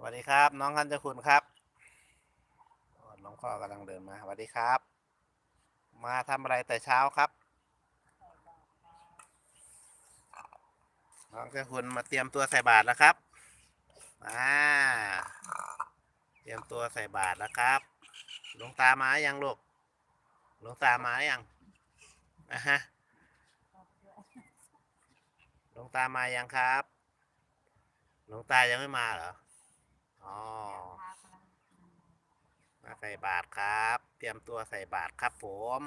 สวัสดีครับ น้องคันเจ้าคุณครับน้องพ่อกำลังเดินมาสวัสดีครับ มาทำอะไรแต่เช้าครับ น้องเจ้าคุณมาเตรียมตัวใส่บาตรแล้วครับอ่าเตรียมตัวใส่บาตรแล้วครับหลวงตามายังลูกหลวงตามายังนะฮะหลวงตามายังครับหลวงตายังไม่มาเหรอ อ๋อมาใส่บาตรครับ เตรียมตัวใส่บาตรครับผม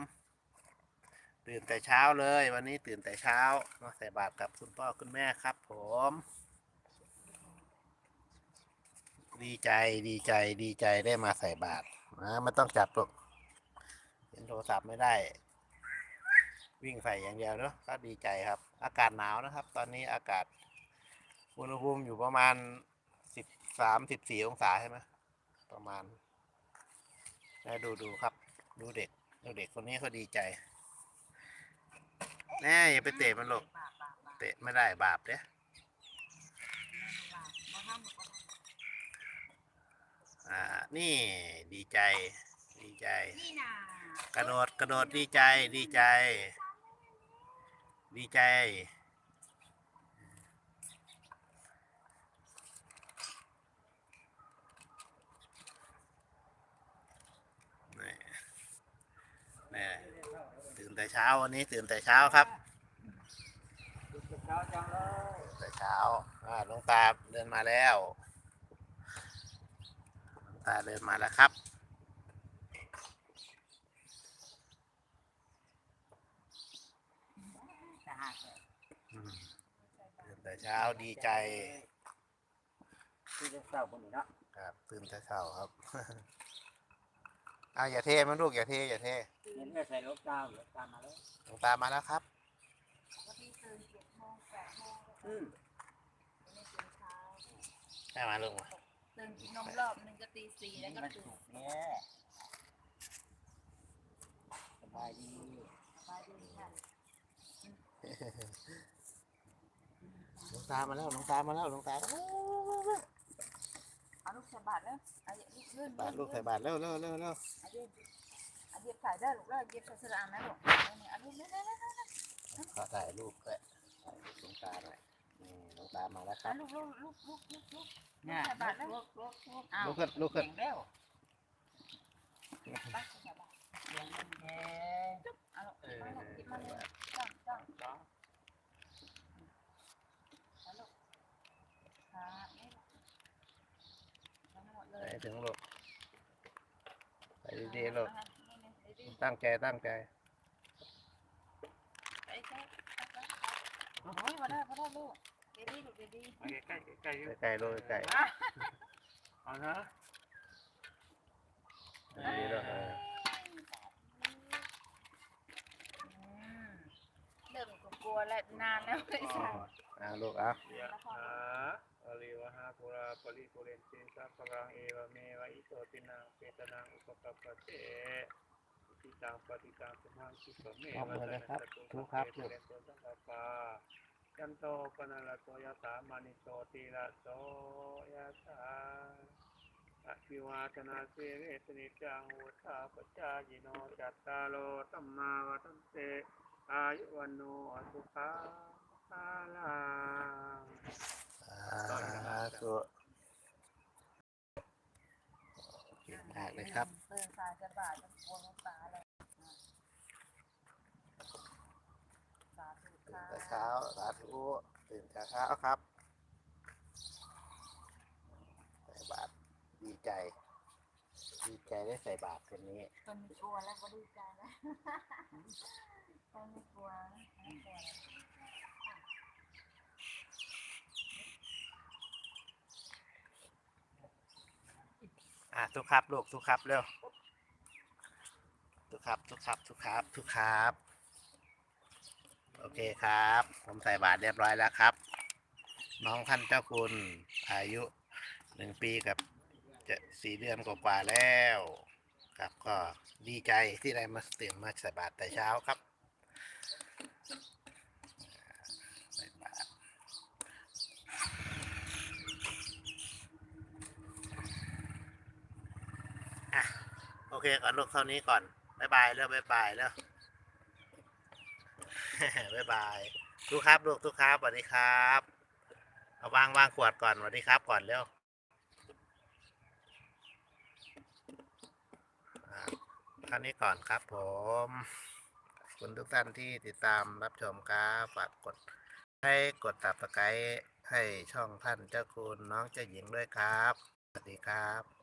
ตื่นแต่เช้าเลย วันนี้ตื่นแต่เช้า มาใส่บาตรกับคุณพ่อคุณแม่ครับ ผม ดีใจดีใจดีใจได้มาใส่บาตรนะไม่ต้องจับหรอกเห็นโทรศัพท์ไม่ได้ วิ่งใส่อย่างเดียวเนอะก็ดีใจครับ อากาศหนาวนะครับ ตอนนี้อากาศอุณหภูมิอยู่ประมาณ สามสิบสี่องศาใช่ไหมประมาณแล้วดูดูครับ ดูเด็ก ดูเด็กคนนี้เขาดีใจแน่อย่าไปเตะมันหรอกเตะไม่ได้บาปเด้อ่า นี่ดีใจ ดีใจ กระโดด กระโดดดีใจ ดีใจ ดีใจ นี่นี่ตื่น แต่เช้าวันนี้ตื่นแต่เช้าครับเช้าจังเลยแต่เช้าอ่าหลวงตาเดินมาแล้วหลวงตาเดินมาแล้วครับสหัสอืมตื่นแต่เช้าดีใจที่จะเศร้าบนนี้เนาะครับตื่นแต่เช้าครับ เอาอย่าเทมันลูกอย่าเทอย่าเทเห็นแม่ใส่รถตามรถตามมาแล้วหลวงตามาแล้วครับวันนี้ตื่นเจ็ดโมงแปดโมงอืมวันนี้ตื่นเช้าให้มาลูกมาตื่นกินนมรอบหนึ่งก็ตีสี่แล้วก็มันตื่นสุกแน่สบายดีสบายดีค่ะหลวงตามาแล้วหลวงตามาแล้วหลวงตามาแล้ว เอาลูกใส่บาทแล้วเอาลูกยื่นบาทลูกใส่บาทเร็วเร็วเร็วเร็วเอายื่นเอาเย็บใส่ได้ลูกแล้วเย็บใส่สระอันนะลูกเอาเนี่อาลูกเร็วเร็วเร็วเร็วขอถ่ายรูปด้วยถ่ายรูปหลงตาหน่อยนี่ลวงตามาแล้วครับลูกลูกลูกลูกลูกลูกเนี่ยใส่บาทแล้วลุกลุกลุกเอาลุกขึ้นลุกขึ้นเสียงเร็วไปใส่บาทเยงมันแย่เอาลูกมาลูกหยิบมาเลยจ้องจ้อง จ้อง เอาลูกค่ะนี่ลูกทั้งหมดเล ไปยถึงลูกไปดีๆลูกเอานี่นี่ดีๆตั้งใจตั้งใจไอ้เจ้าโอ้ยมาได้มาได้ลูกเดดี้ลูกเดดี้มาใกล้ใกล้ใกล้ใกล้ๆลูกใกล้เอานะๆดีๆลูกเออเริ่มกลัวแล้วนานแล้วไม่ใช่เอาลูกเอายะถาอริวหา ปุราปริปุเรนติสัพพะรังเอวเมวะอิโตตินังเปตนังอุปกัปปะเตติตังปฏิตังสุมังคิปะเมวะตนะตะตุสัพเพเรนโตสังกปปายันโตปนะละโตยะถามานิโตติละโตยะถาอะคิวาตนาเสเวสนิจังวุฒาปจายิโนจัตตาโลตัมมาวัฏเตอายุวันโนสุขังภาลังสา ธุเก่งมากเลยครับเปิดสายจะบาดจะกลัวน้ำตาเลยสาธุตื่นค่ะแต่เช้าสาธุตื่นแต่เช้าครับใส่บาตรดีใจ ดีใจได้ใส่บาตรวันนี้ ตอนนี้กลัวแล้วก็ดีใจแล้วตอนนี้กลัวไม่กลัวแล้ว อะทุกครับลูกทุกครับเร็วทุกครับทุกครับทุกครับทุกครับ โอเคครับ ผมใส่บาตรเรียบร้อยแล้วครับ น้องท่านเจ้าคุณอายุหนึ่งปีกับจะสี่เดือนกว่าๆแล้ว ครับก็ดีใจที่ได้มาตื่นมาใส่บาตรแต่เช้าครับใส่บาตร เคก่อนลูกเท่านี้ก่อนบายบายแล้วบายบายแล้วบายบายลูกครับลูกทุกครับสวัสดีครับเอาวางวางขวดก่อนสวัสดีครับก่อนเร็วอ่าเท่านี้ก่อนครับผมขอบคุณทุกท่านที่ติดตามรับชมครับฝากกดให้กดตับสไครให้ช่องท่านเจ้าคุณน้องเจ้าหญิงด้วยครับ สวัสดีครับ